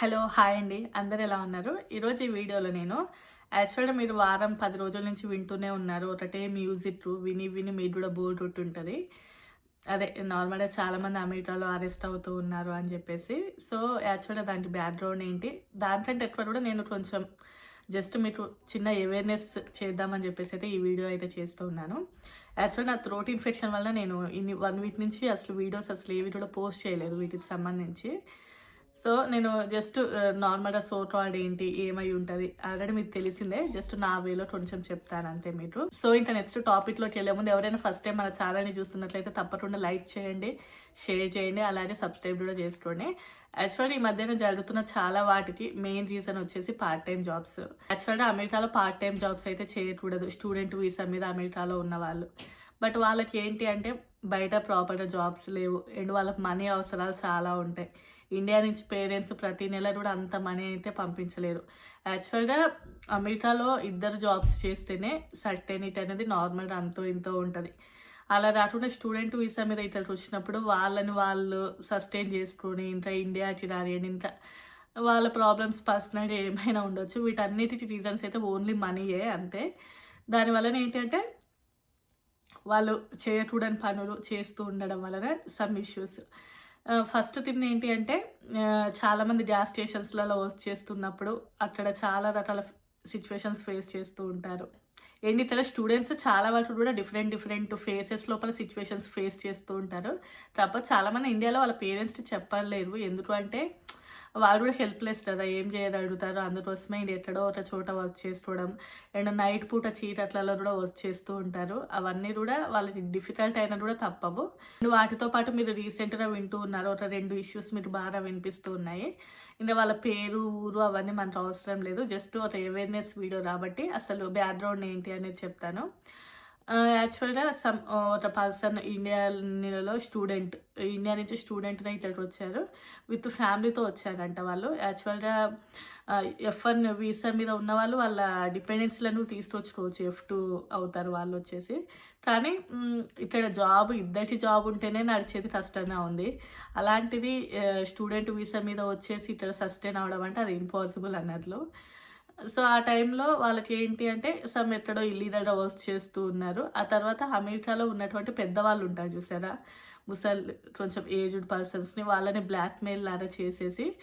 Hello hi అండి. అందరు ఎలా ఉన్నారు? ఈరోజు ఈ వీడియోలో నేను యాక్చువల్గా మీరు వారం పది రోజుల నుంచి వింటూనే ఉన్నారు. ఒకటే మ్యూజిక్ విని విని మీరు కూడా బోర్ ఉంటుంది అదే నార్మల్గా చాలామంది అమెరికాలో అరెస్ట్ అవుతూ ఉన్నారు అని చెప్పేసి. సో యాక్చువల్గా దానికి బ్యాక్గ్రౌండ్ ఏంటి? దానికంటే ఎక్కువ కూడా నేను కొంచెం జస్ట్ మీకు చిన్న అవేర్నెస్ చేద్దామని చెప్పేసి అయితే ఈ వీడియో అయితే చేస్తూ ఉన్నాను. యాక్చువల్ నా థ్రోట్ ఇన్ఫెక్షన్ వల్ల నేను ఇన్ని వన్ వీక్ నుంచి అసలు వీడియోస్ అసలు ఏ వీడియోలో పోస్ట్ చేయలేదు వీటికి సంబంధించి. సో నేను జస్ట్ నార్మల్గా సో కార్డ్ ఏంటి ఏమై ఉంటుంది ఆల్రెడీ మీకు తెలిసిందే జస్ట్ నా వేలో కొంచెం చెప్తాను అంతే మీరు. సో ఇంకా నెక్స్ట్ టాపిక్లోకి వెళ్ళే ముందు ఎవరైనా ఫస్ట్ టైం మన ఛానల్ని చూస్తున్నట్లయితే తప్పకుండా లైక్ చేయండి షేర్ చేయండి అలాగే సబ్స్క్రైబ్ కూడా చేసుకోండి. యాక్చువల్గా ఈ మధ్యన జరుగుతున్న చాలా వాటికి మెయిన్ రీజన్ వచ్చేసి పార్ట్ టైం జాబ్స్ యాక్చువల్గా అమెరికాలో పార్ట్ టైం జాబ్స్ అయితే చేయకూడదు స్టూడెంట్ వీసా మీద అమెరికాలో ఉన్న వాళ్ళు. బట్ వాళ్ళకి ఏంటి అంటే బయట ప్రాపర్గా జాబ్స్ లేవు అండ్ వాళ్ళకి మనీ అవసరాలు చాలా ఉంటాయి. ఇండియా నుంచి పేరెంట్స్ ప్రతి నెల కూడా అంత మనీ అయితే పంపించలేరు. యాక్చువల్గా అమెరికాలో ఇద్దరు జాబ్స్ చేస్తేనే సర్టెనిటీ అనేది నార్మల్గా అంతో ఇంతో ఉంటుంది. అలా రాకుండా స్టూడెంట్ వీసా మీద ఇట్లా వచ్చినప్పుడు వాళ్ళని వాళ్ళు సస్టైన్ చేసుకొని ఇంకా ఇండియాకి రాని ఇంకా వాళ్ళ ప్రాబ్లమ్స్ పర్సనల్ ఏమైనా ఉండొచ్చు. వీటన్నిటికి రీజన్స్ అయితే ఓన్లీ మనీయే అంతే. దానివలన ఏంటంటే వాళ్ళు చేయకూడని పనులు చేస్తూ ఉండడం వలన సమ్ ఇష్యూస్. ఫస్ట్ థింగ్ ఏంటి అంటే చాలామంది గ్యాస్ స్టేషన్స్లలో వర్క్ చేస్తున్నప్పుడు అక్కడ చాలా రకాల సిచ్యువేషన్స్ ఫేస్ చేస్తూ ఉంటారు. ఏంటి ఇక్కడ స్టూడెంట్స్ చాలా వరకు కూడా డిఫరెంట్ డిఫరెంట్ ఫేసెస్ లోపల సిచ్యువేషన్స్ ఫేస్ చేస్తూ ఉంటారు. తప్ప చాలామంది ఇండియాలో వాళ్ళ పేరెంట్స్కి చెప్పలేరు ఎందుకు అంటే వాళ్ళు కూడా హెల్ప్లెస్ కదా ఏం చేయదు అడుగుతారు. అందుకోసమే ఎక్కడో ఒక చోట వర్క్ చేసుకోవడం అండ్ నైట్ పూట చీరట్లలో కూడా వర్క్ చేస్తూ ఉంటారు. అవన్నీ కూడా వాళ్ళకి డిఫికల్ట్ అయినా కూడా తప్పవు. అండ్ వాటితో పాటు మీరు రీసెంట్గా వింటూ ఉన్నారు. ఒక రెండు ఇష్యూస్ మీరు బాగా వినిపిస్తూ ఉన్నాయి. ఇంకా వాళ్ళ పేరు ఊరు అవన్నీ మనకు అవసరం లేదు. జస్ట్ ఒక అవేర్నెస్ వీడియో కాబట్టి అసలు బ్యాక్గ్రౌండ్ ఏంటి అనేది చెప్తాను. Uh, యాక్చువల్గా సమ్ uh, ఒక పర్సన్ ఇండియాలో స్టూడెంట్ ఇండియా నుంచి స్టూడెంట్నే ఇక్కడికి వచ్చారు. విత్ ఫ్యామిలీతో వచ్చారంట వాళ్ళు. యాక్చువల్గా ఎఫ్ వన్ వీసా మీద ఉన్న వాళ్ళు వాళ్ళ డిపెండెన్సీలను తీసుకొచ్చుకోవచ్చు. ఎఫ్ టూ అవుతారు వాళ్ళు వచ్చేసి. కానీ mm, ఇక్కడ జాబ్ ఇద్దరికి జాబ్ ఉంటేనే నడిచేది కష్టంగా ఉంది. అలాంటిది uh, స్టూడెంట్ వీసా మీద వచ్చేసి ఇక్కడ సస్టైన్ అవడం అంటే అది ఇంపాసిబుల్ అన్నట్లు. సో ఆ టైంలో వాళ్ళకి ఏంటి అంటే సమ్ ఎక్కడో ఇల్లీగల్ వర్క్ చేస్తూ ఉన్నారు. ఆ తర్వాత అమెరికాలో ఉన్నటువంటి పెద్దవాళ్ళు ఉంటారు చూసారా? ముసల్ కొంచెం ఏజ్డ్ పర్సన్స్ని వాళ్ళని బ్లాక్మెయిల్ లాగా చేసేసి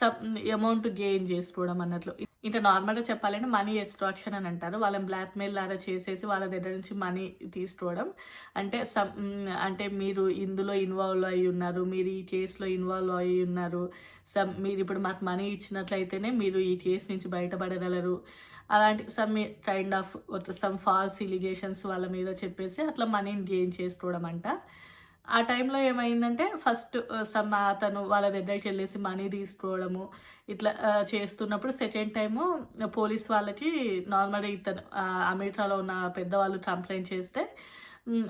సమ్ అమౌంట్ గెయిన్ చేసుకోవడం అన్నట్లు. ఇంకా నార్మల్గా చెప్పాలంటే మనీ ఎక్స్ట్రాక్షన్ అని అంటారు. వాళ్ళని బ్లాక్మెయిల్ లాగా చేసేసి వాళ్ళ దగ్గర నుంచి మనీ తీసుకోవడం. అంటే సమ్ అంటే మీరు ఇందులో ఇన్వాల్వ్ అయి ఉన్నారు మీరు ఈ కేసులో ఇన్వాల్వ్ అయి ఉన్నారు. సమ్ మీరు ఇప్పుడు మాకు మనీ ఇచ్చినట్లయితేనే మీరు ఈ కేసు నుంచి బయటపడగలరు. అలాంటి some kind of some false allegations వాళ్ళ మీద చెప్పేసి అట్లా మనీని గెయిన్ చేసుకోవడం అంట. ఆ టైంలో ఏమైందంటే ఫస్ట్ సమ్ అతను వాళ్ళ దగ్గరికి వెళ్ళేసి మనీ తీసుకోవడము ఇట్లా చేస్తున్నప్పుడు సెకండ్ టైము పోలీస్ వాళ్ళకి నార్మల్గా ఇతను అమెరికాలో ఉన్న పెద్దవాళ్ళు కంప్లైంట్ చేస్తే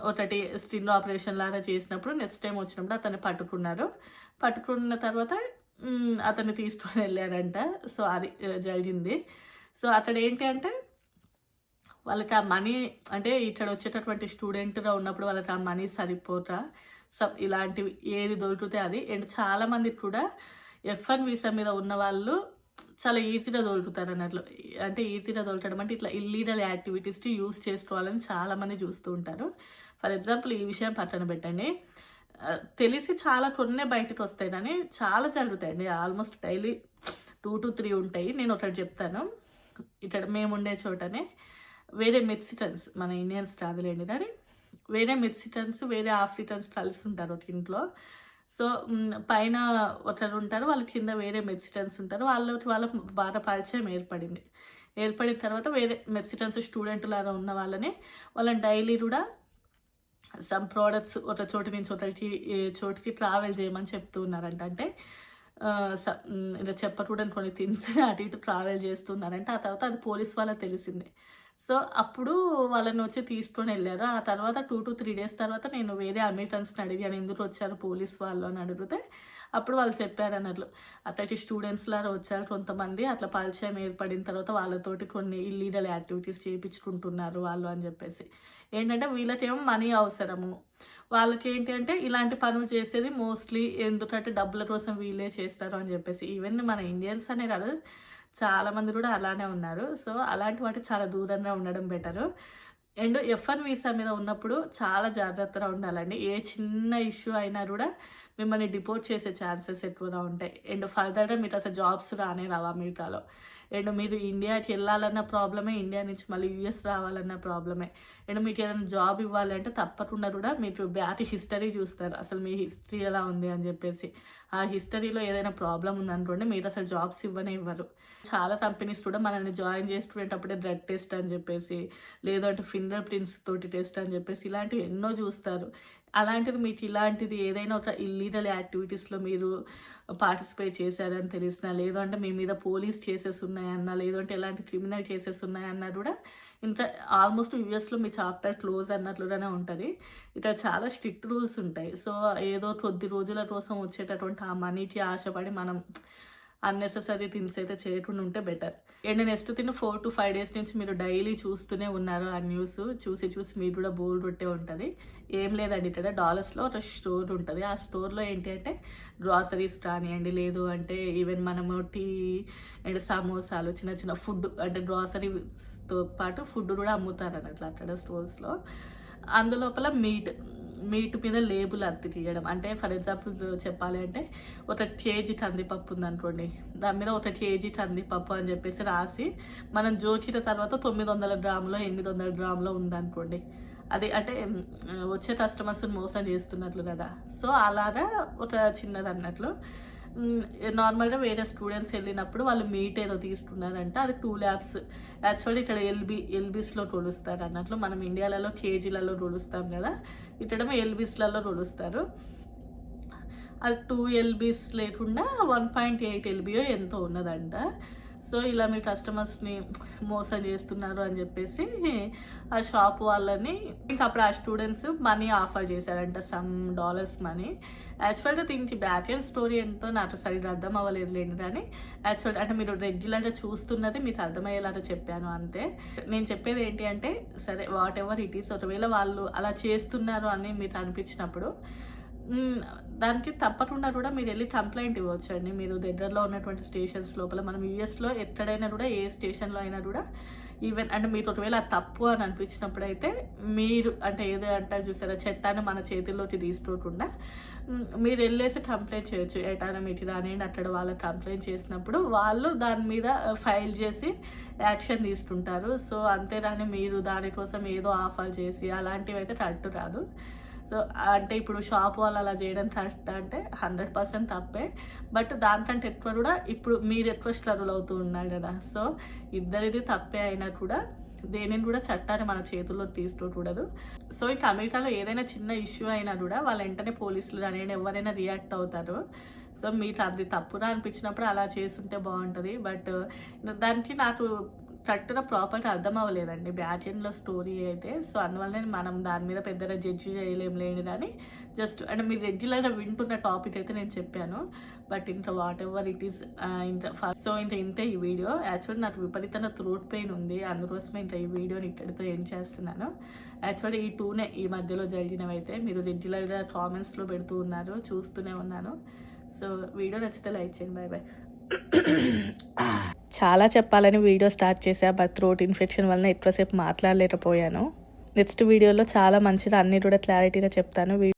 ఒకటి స్టిన్ ఆపరేషన్ లాగా చేసినప్పుడు నెక్స్ట్ టైం వచ్చినప్పుడు అతన్ని పట్టుకున్నారు. పట్టుకున్న తర్వాత అతన్ని తీసుకొని వెళ్ళారంట సో అది జరిగింది. సో అక్కడ ఏంటి అంటే వాళ్ళకి ఆ మనీ అంటే ఇక్కడ వచ్చేటటువంటి స్టూడెంట్గా ఉన్నప్పుడు వాళ్ళకి ఆ మనీ సరిపోట సమ్ ఇలాంటివి ఏది దొరికితే అది. అండ్ చాలామంది కూడా ఎఫ్ వన్ వీసా మీద ఉన్న వాళ్ళు చాలా ఈజీగా దొరుకుతారు అన్నట్లు. అంటే ఈజీగా దొరకడం అంటే ఇట్లా ఇల్లీగల్ యాక్టివిటీస్ని యూస్ చేసుకోవాలని చాలామంది చూస్తూ ఉంటారు. ఫర్ ఎగ్జాంపుల్ ఈ విషయం పక్కన పెట్టండి. తెలిసి చాలా కొన్నే బయటకు వస్తాయి కానీ చాలా జరుగుతాయండి. Almost daily two to three ఉంటాయి. నేను ఒకటి చెప్తాను. ఇక్కడ మేము ఉండే చోటనే వేరే మెక్సిటన్స్ మన ఇండియన్స్ కాదులేండి కానీ వేరే మెక్సిటన్స్ వేరే ఆఫ్రికన్స్ కలిసి ఉంటారు ఒక ఇంట్లో. సో పైన ఒకరు ఉంటారు వాళ్ళ కింద వేరే మెక్సిటన్స్ ఉంటారు వాళ్ళకి వాళ్ళ బాగా పరిచయం ఏర్పడింది. ఏర్పడిన తర్వాత వేరే మెక్సిటన్స్ స్టూడెంట్ లాగా ఉన్న వాళ్ళని వాళ్ళని డైలీ కూడా సమ్ ప్రోడక్ట్స్ ఒక చోటు నుంచి ఒకటి చోటుకి ట్రావెల్ చేయమని చెప్తూ ఉన్నారంట. అంటే స- ఇలా చెప్పకూడని కొన్ని థింగ్స్ అటు ఇటు ట్రావెల్ చేస్తున్నారంటే ఆ తర్వాత అది పోలీస్ వాళ్ళకి తెలిసింది. సో అప్పుడు వాళ్ళని వచ్చి తీసుకొని వెళ్ళారు. ఆ తర్వాత టూ టు త్రీ డేస్ తర్వాత నేను వేరే అమెరికన్స్ని అడిగాను ఎందుకు వచ్చారు పోలీస్ వాళ్ళు? అని అడిగితే అప్పుడు వాళ్ళు చెప్పారు అన్నట్లు అట్లాంటి స్టూడెంట్స్ లాగా వచ్చారు కొంతమంది అట్లా పరిచయం ఏర్పడిన తర్వాత వాళ్ళతోటి కొన్ని ఇల్లీగల్ యాక్టివిటీస్ చేయించుకుంటున్నారు వాళ్ళు అని చెప్పేసి. ఏంటంటే వీళ్ళకేమో మనీ అవసరము. వాళ్ళకి ఏంటి అంటే ఇలాంటి పనులు చేసేది మోస్ట్లీ ఎందుకంటే డబ్బుల కోసం వీళ్ళే చేస్తారు అని చెప్పేసి. ఈవెన్ మన ఇండియన్స్ అనే కాదు చాలా మంది కూడా అలానే ఉన్నారు. సో అలాంటి వాటి చాలా దూరంగా ఉండడం better. And F one visa మీద ఉన్నప్పుడు చాలా జాగ్రత్తగా ఉండాలండి. ఏ చిన్న ఇష్యూ అయినా కూడా మిమ్మల్ని డిపోర్ట్ చేసే ఛాన్సెస్ ఎక్కువగా ఉంటాయి. అండ్ ఫర్దర్గా మీరు అసలు జాబ్స్ రానే రావా అమెరికాలో అండ్ మీరు ఇండియాకి వెళ్ళాలన్న ప్రాబ్లమే ఇండియా నుంచి మళ్ళీ యూఎస్ రావాలన్న ప్రాబ్లమే. అండ్ మీకు ఏదైనా జాబ్ ఇవ్వాలంటే తప్పకుండా కూడా మీరు బ్యాట్ హిస్టరీ చూస్తారు. అసలు మీ హిస్టరీ ఎలా ఉంది అని చెప్పేసి. ఆ హిస్టరీలో ఏదైనా ప్రాబ్లం ఉందనుకోండి మీరు అసలు జాబ్స్ ఇవ్వనే ఇవ్వరు. చాలా కంపెనీస్ కూడా మనల్ని జాయిన్ చేసుకునేటప్పుడే బ్లడ్ టెస్ట్ అని చెప్పేసి లేదంటే ఫింగర్ ప్రింట్స్ తోటి టెస్ట్ అని చెప్పేసి ఇలాంటివి ఎన్నో చూస్తారు. అలాంటిది మీకు ఇలాంటిది ఏదైనా ఒక ఇల్లీగల్ యాక్టివిటీస్లో మీరు పార్టిసిపేట్ చేశారని తెలిసినా లేదంటే మీ మీద పోలీస్ కేసెస్ ఉన్నాయన్నా లేదంటే ఎలాంటి క్రిమినల్ కేసెస్ ఉన్నాయన్నా కూడా ఇంత ఆల్మోస్ట్ యూఎస్లో మీ చాప్టర్ క్లోజ్ అన్నట్లుగానే ఉంటుంది. ఇట్లా చాలా స్ట్రిక్ట్ రూల్స్ ఉంటాయి. సో ఏదో కొద్ది రోజుల కోసం వచ్చేటటువంటి ఆ మనీకి ఆశపడి మనం అన్నెసెసరీ థింగ్స్ అయితే చేయకుండా ఉంటే బెటర్ అండ్ నెక్స్ట్ తిన్న ఫోర్ టు ఫైవ్ డేస్ నుంచి మీరు డైలీ చూస్తూనే ఉన్నారు ఆ న్యూస్ చూసి చూసి మీరు కూడా బోర్ కొట్టే ఉంటుంది. ఏం లేదండి ఇక్కడ డాలర్స్లో ఒక స్టోర్ ఉంటుంది. ఆ స్టోర్లో ఏంటి అంటే గ్రాసరీస్ కానివ్వండి లేదు అంటే ఈవెన్ మనము టీ అండ్ సమోసాలు చిన్న చిన్న ఫుడ్ అంటే గ్రాసరీస్తో పాటు ఫుడ్ కూడా అమ్ముతారు అన్నట్లు అక్కడ స్టోర్స్లో అందులోపల మీట్ మీట్ మీద లేబుల్ అత్తి తీయడం. అంటే ఫర్ ఎగ్జాంపుల్ చెప్పాలి అంటే ఒక కేజీ కందిపప్పు ఉందనుకోండి. దాని మీద ఒక కేజీ కందిపప్పు అని చెప్పేసి రాసి మనం జోకిన తర్వాత తొమ్మిది వందల గ్రాములో ఎనిమిది వందల గ్రాములో ఉందనుకోండి. అది అంటే వచ్చే కస్టమర్స్ని మోసం చేస్తున్నట్లు కదా. సో అలాగా ఒక చిన్నది అన్నట్లు నార్మల్గా వేరే స్టూడెంట్స్ వెళ్ళినప్పుడు వాళ్ళు మీట్ ఏదో తీసుకున్నారంటే అది టూ ల్యాబ్స్ యాక్చువల్లీ ఇక్కడ ఎల్బీ ఎల్బీస్లో కొలుస్తారు అన్నట్లు మనం ఇండియాలలో కేజీలలో కొలుస్తాం కదా ఇక్కడేమో ఎల్బీస్లలో కొలుస్తారు. అది టూ ఎల్బీస్ లేకుండా వన్ పాయింట్ ఎయిట్ ఎల్బియో ఎంతో ఉన్నదంట. సో ఇలా మీ కస్టమర్స్ని మోసం చేస్తున్నారు అని చెప్పేసి ఆ షాప్ వాళ్ళని ఇంకా అప్పుడు ఆ స్టూడెంట్స్ మనీ ఆఫర్ చేశారంట సమ్ డాలర్స్ మనీ యాక్చువల్గా దీనికి బ్యాక్ స్టోరీ ఎంతో నాకు సరిగ్గా అర్థం అవ్వలేదు లేండి కానీ యాక్చువల్ అంటే మీరు రెగ్యులర్గా చూస్తున్నది మీకు అర్థమయ్యేలాగా చెప్పాను అంతే. నేను చెప్పేది ఏంటి అంటే సరే వాట్ ఎవర్ ఇట్ ఈస్ ఒకవేళ వాళ్ళు అలా చేస్తున్నారు అని మీకు అనిపించినప్పుడు దానికి తప్పకుండా కూడా మీరు వెళ్ళి కంప్లైంట్ ఇవ్వచ్చు అండి మీరు దగ్గరలో ఉన్నటువంటి స్టేషన్స్ లోపల మనం యూఎస్లో ఎక్కడైనా కూడా ఏ స్టేషన్లో అయినా కూడా ఈవెన్ అంటే మీకు ఒకవేళ తప్పు అని అనిపించినప్పుడు అయితే మీరు అంటే ఏదో అంటారు చూసారా చట్టాన్ని మన చేతిలోకి తీసుకోకుండా మీరు వెళ్ళేసి కంప్లైంట్ చేయొచ్చు. ఎటానా మీకు రానియండి అక్కడ వాళ్ళకి కంప్లైంట్ చేసినప్పుడు వాళ్ళు దాని మీద ఫైల్ చేసి యాక్షన్ తీసుకుంటారు. సో అంతేరాని మీరు దానికోసం ఏదో ఆఫర్ చేసి అలాంటివి అయితే కట్టు రాదు. సో అంటే ఇప్పుడు షాప్ వాళ్ళు అలా చేయడం కరెక్ట్ అంటే హండ్రెడ్ పర్సెంట్ తప్పే. బట్ దానికంటే ఎక్కువ కూడా ఇప్పుడు మీరు ఎక్కువ స్ట్రగుల్ అవుతూ ఉన్నారు కదా. సో ఇద్దరిది తప్పే అయినా కూడా దేనిని కూడా చట్టాన్ని మన చేతుల్లో తీసుకోకూడదు. సో ఇంకా అమెరికాలో ఏదైనా చిన్న ఇష్యూ అయినా కూడా వాళ్ళ వెంటనే పోలీసులు కానీ ఎవరైనా రియాక్ట్ అవుతారు. సో మీకు అది తప్పుగా అనిపించినప్పుడు అలా చేస్తుంటే బాగుంటుంది. బట్ దానికి నాకు కరెక్ట్గా ప్రాపర్గా అర్థం అవ్వలేదండి. బ్యాక్ ఎండ్లో స్టోరీ అయితే. సో అందువల్ల మనం దాని మీద పెద్దగా జడ్జి చేయలేం లేని కానీ జస్ట్ అంటే మీరు రెగ్యులర్గా వింటున్న టాపిక్ అయితే నేను చెప్పాను. బట్ ఇంకా వాట్ ఎవర్ ఇట్ ఈస్ ఇంకా ఫస్ట్ సో ఇంకా ఇంతే ఈ వీడియో. యాక్చువల్లీ నాకు విపరీతంగా త్రోట్ పెయిన్ ఉంది. అందుకోసమే ఇంకా ఈ వీడియోని ఇక్కడితో ఏం చేస్తున్నాను. యాక్చువల్లీ ఈ టూనే ఈ మధ్యలో జరిగినవి అయితే మీరు రెగ్యులర్గా కామెంట్స్లో పెడుతూ ఉన్నారు చూస్తూనే ఉన్నాను. సో వీడియో నచ్చితే లైక్ చేయండి. బాయ్ బాయ్ చాలా చెప్పాలని వీడియో స్టార్ట్ చేశా బట్ థ్రోట్ ఇన్ఫెక్షన్ వలన ఎక్కువసేపు మాట్లాడలేకపోయాను. నెక్స్ట్ వీడియోలో చాలా మంచిగా అన్నీ కూడా క్లారిటీగా చెప్తాను.